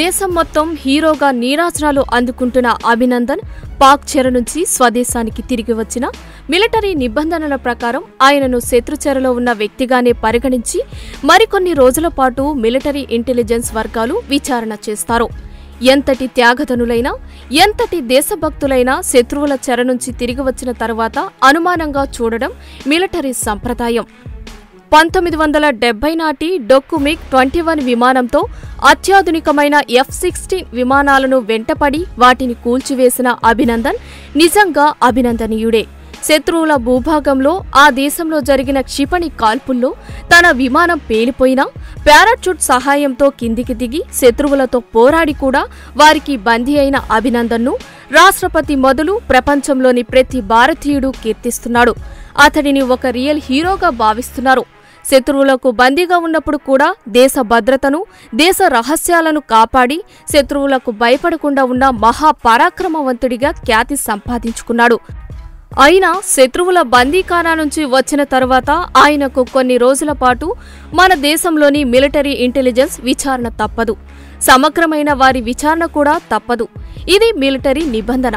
దేశం మొత్తం హీరోగా నీరాజనాలు అందుకుంటున్న అభినందన్ పాక్ చెర నుంచి స్వదేశానికి తిరిగి వచ్చిన మిలిటరీ నిబంధనల ప్రకారం ఆయనను శత్రుచెరలో ఉన్న వ్యక్తిగానే పరిగణించి మరికొన్ని రోజుల పాటు మిలిటరీ ఇంటెలిజెన్స్ వర్గాలు విచారణ చేస్తారు. ఎంతటి త్యాగధనులైనా ఎంతటి దేశభక్తులైనా శత్రువుల చెర నుంచి తిరిగి వచ్చిన తర్వాత అనుమానంగా చూడడం మిలిటరీ సంప్రదాయం. పంతొమ్మిది వందల డెబ్బై నాటి డొక్కుమిక్ ట్వంటీ వన్ విమానంతో అత్యాధునికమైన ఎఫ్ సిక్స్టీన్ విమానాలను వెంటపడి వాటిని కూల్చివేసిన అభినందన్ నిజంగా అభినందనీయుడే. శత్రువుల భూభాగంలో ఆ దేశంలో జరిగిన క్షిపణి కాల్పుల్లో తన విమానం పేలిపోయినా పారాచూట్ సహాయంతో కిందికి దిగి శత్రువులతో పోరాడి కూడా వారికి బందీ అయిన అభినందన్ను రాష్ట్రపతి మొదలు ప్రపంచంలోని ప్రతి భారతీయుడు కీర్తిస్తున్నాడు. అతడిని ఒక రియల్ హీరోగా భావిస్తున్నారు. శత్రువులకు బందీగా ఉన్నప్పుడు కూడా దేశ భద్రతను దేశ రహస్యాలను కాపాడి శత్రువులకు భయపడకుండా ఉన్న మహా పరాక్రమవంతుడిగా ఖ్యాతి సంపాదించుకున్నాడు. అయినా శత్రువుల బందీకానా నుంచి వచ్చిన తర్వాత ఆయనకు కొన్ని రోజుల పాటు మన దేశంలోని మిలిటరీ ఇంటెలిజెన్స్ విచారణ తప్పదు. సమగ్రమైన వారి విచారణ కూడా తప్పదు. ఇది మిలిటరీ నిబంధన.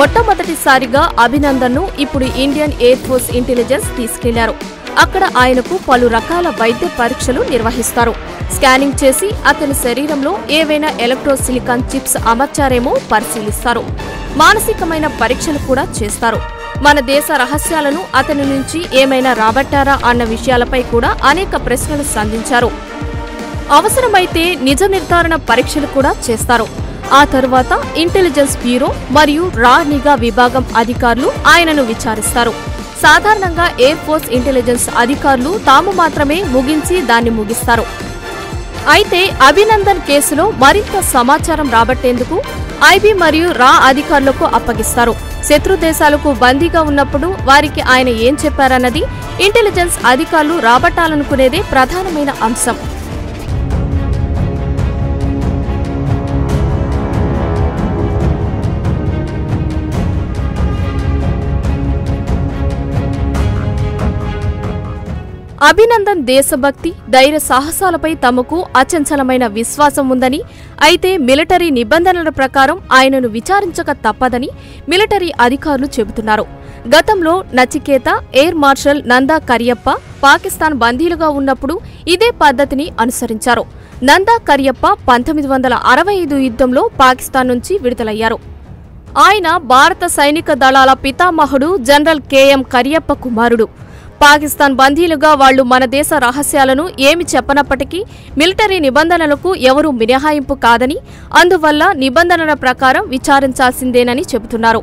మొట్టమొదటిసారిగా అభినందన్ను ఇప్పుడు ఇండియన్ ఎయిర్ ఫోర్స్ ఇంటెలిజెన్స్ తీసుకెళ్ళారు. అక్కడ ఆయనకు పలు రకాల వైద్య పరీక్షలు నిర్వహిస్తారు. స్కానింగ్ చేసి అతని శరీరంలో ఏవైనా ఎలక్ట్రోసిలికాన్ చిప్స్ అమర్చారేమో పరిశీలిస్తారు. మానసికమైన పరీక్షలు కూడా చేస్తారు. మన దేశ రహస్యాలను అతని నుంచి ఏమైనా రాబట్టారా అన్న విషయాలపై కూడా అనేక ప్రశ్నలు సంధించారు. అవసరమైతే నిజ నిర్ధారణ పరీక్షలు కూడా చేస్తారు. ఆ తర్వాత ఇంటెలిజెన్స్ బ్యూరో మరియు రా నిఘా విభాగం అధికారులు ఆయనను విచారిస్తారు. సాధారణంగా ఎయిర్ ఫోర్స్ ఇంటెలిజెన్స్ అధికారులు తాము మాత్రమే ముగించి దాన్ని ముగిస్తారు. అయితే అభినందన్ కేసులో మరింత సమాచారం రాబట్టేందుకు ఐబీ మరియు రా అధికారులకు అప్పగిస్తారు. శత్రు దేశాలకు బందీగా ఉన్నప్పుడు వారికి ఆయన ఏం చెప్పారన్నది ఇంటెలిజెన్స్ అధికారులు రాబట్టాలనుకునేదే ప్రధానమైన అంశం. అభినందన్ దేశభక్తి ధైర్య సాహసాలపై తమకు అచంచలమైన విశ్వాసం ఉందని అయితే మిలిటరీ నిబంధనల ప్రకారం ఆయనను విచారించక తప్పదని మిలిటరీ అధికారులు చెబుతున్నారు. గతంలో నచికేత ఎయిర్ మార్షల్ నందా కరియప్ప పాకిస్తాన్ బందీలుగా ఉన్నప్పుడు ఇదే పద్ధతిని అనుసరించారు. నందా కరియప్ప పంతొమ్మిది వందల అరవై ఐదు యుద్ధంలో పాకిస్తాన్ నుంచి విడుదలయ్యారు. ఆయన భారత సైనిక దళాల పితామహుడు జనరల్ కెఎం కరియప్ప కుమారుడు. పాకిస్తాన్ బందీలుగా వాళ్ళు మన దేశ రహస్యాలను ఏమి చెప్పనప్పటికీ మిలిటరీ నిబంధనలకు ఎవరూ మినహాయింపు కాదని అందువల్ల నిబంధనల ప్రకారం విచారించాల్సిందేనని చెబుతున్నారు.